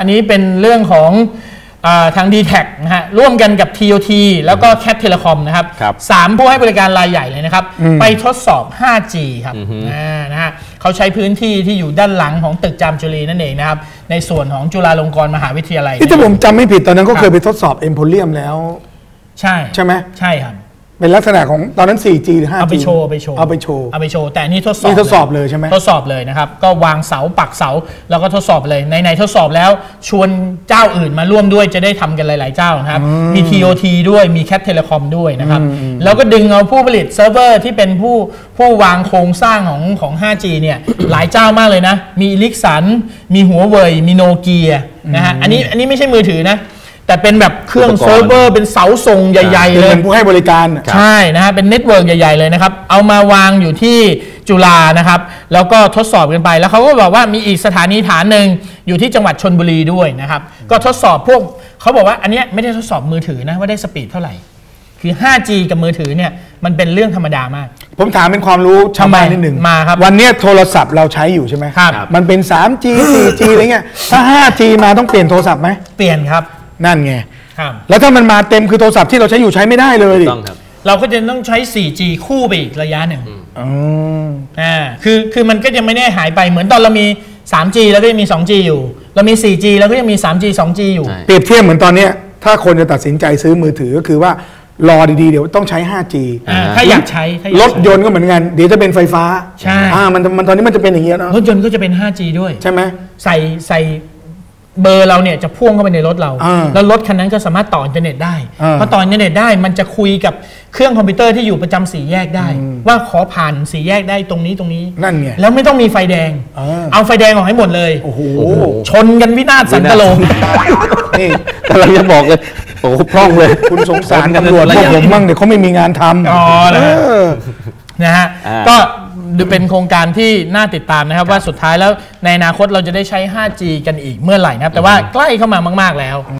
อันนี้เป็นเรื่องของอาทาง d t แทนะฮะร่วมกันกับ TOT แล้วก็ Cat Telecom นะครับครับสามผู้ให้บริการรายใหญ่เลยนะครับ ไปทดสอบ 5G ครับอ่านะฮะเขาใช้พื้นที่ที่อยู่ด้านหลังของตึกจามจุรีนั่นเองนะครับ ในส่วนของจุฬาลงกรณ์มหาวิทยาลัยที่ถ้าผมจำไม่ผิดตอนนั้นก็ครับเคยไปทดสอบเอ็มโพเรียมแล้ว ใช่ใช่ไหมใช่ครับ เป็นลักษณะของตอนนั้น 4G หรือ 5G เอาไปโชว์ไปโชว์เอาไปโชว์ เอาไปโชว์ แต่อันนี่ทดสอบนี่ทดสอบเลยใช่ไหม ทดสอบเลยนะครับ ก็วางเสาปักเสาแล้วก็ทดสอบเลยในในทดสอบแล้ว ชวนเจ้าอื่นมาร่วมด้วยจะได้ทำกันหลาย ๆ เจ้านะครับ มี TOT ด้วยมี Cat Telecom ด้วยนะครับ แล้วก็ดึงเอาผู้ผลิตเซิร์ฟเวอร์ที่เป็นผู้ผู้วางโครงสร้างของของ 5G เนี่ย หลายเจ้ามากเลยนะ มีลิกสันมีหัวเว่ยมีโนเกียนะฮะอันนี้อันนี้ไม่ใช่มือถือนะ แต่เป็นแบบเครื่องอุปกรณ์ เซิร์ฟเวอร์เป็นเสาส่งใหญ่ๆเลยเป็นผู้ให้บริการน่ะ ใช่นะฮะเป็นเน็ตเวิร์กใหญ่ ๆ เลยนะครับ เอามาวางอยู่ที่จุฬานะครับ แล้วก็ทดสอบกันไป แล้วเขาก็บอกว่ามีอีกสถานีฐานหนึ่งอยู่ที่จังหวัดชนบุรีด้วยนะครับ ก็ทดสอบพวกเขาบอกว่าอันเนี้ยไม่ได้ทดสอบมือถือนะว่าได้สปีดเท่าไหร่ คือ 5G กับมือถือเนี่ยมันเป็นเรื่องธรรมดามาก ผมถามเป็นความรู้ชาวบ้านทำไมนิดหนึ่งมาครับวันเนี้ยโทรศัพท์เราใช้อยู่ใช่ไหมครับ มันเป็น 3G 4G อะไรเงี้ยถ้า 5G มาต้องเปลี่ยนโทรศัพท์ไหม เปลี่ยนครับ นั่นไง ครับ แล้วถ้ามันมาเต็มคือโทรศัพท์ที่เราใช้อยู่ใช้ไม่ได้เลยดิต้องครับ เราก็จะต้องใช้ 4G คู่ไปอีกระยะหนึ่งอืม อ่าคือคือมันก็ยังไม่ได้หายไปเหมือนตอนเรามี 3G แล้วก็ยังมี 2G อยู่ เรามี 4G แล้วก็ยังมี 3G 2G อยู่ ใช่ เปรียบเทียบเหมือนตอนเนี้ยถ้าคนจะตัดสินใจซื้อมือถือก็คือว่ารอดีๆ เดี๋ยวต้องใช้ 5G อ่าถ้าอยากใช้ถ้าอยากรใช้ถยนต์ก็เหมือนกัน เดี๋ยวจะเป็นไฟฟ้าใช่ อ่ามันมันตอนนี้มันจะเป็นอย่างเงี้ยเนาะรถยนต์ก็จะเป็น 5G ด้วย ใช่ไหม ใส่ใส่ เบอร์เราเนี่ยจะพ่วงเข้าไปในรถเราอ่าแล้วรถคันนั้นก็สามารถต่ออินเทอร์เน็ตได้อ่าพอต่ออินเทอร์เน็ตได้มันจะคุยกับเครื่องคอมพิวเตอร์ที่อยู่ประจำสี่แยกได้ ว่าขอผ่านสี่แยกได้ตรงนี้ตรงนี้นั่นไงแล้วไม่ต้องมีไฟแดงอ่าเอาไฟแดงออกให้หมดเลยโอ้โหชนกันวินาศสันตโลนี่กำลังจะบอกเลยโอ้โหพร่องเลย คุณสงสารชนกันตำรวจแล้วพวกยังผมมั่งเดี๋ยวเขาไม่มีงานทำอ๋อเหรอฮะเออนะฮะอ่าก็ ดูเป็นโครงการที่น่าติดตามนะครับ ว่าสุดท้ายแล้วในอนาคตเราจะได้ใช้ 5G กันอีกเมื่อไหร่นะครับ แต่ว่าใกล้เข้ามามาก ๆ แล้ว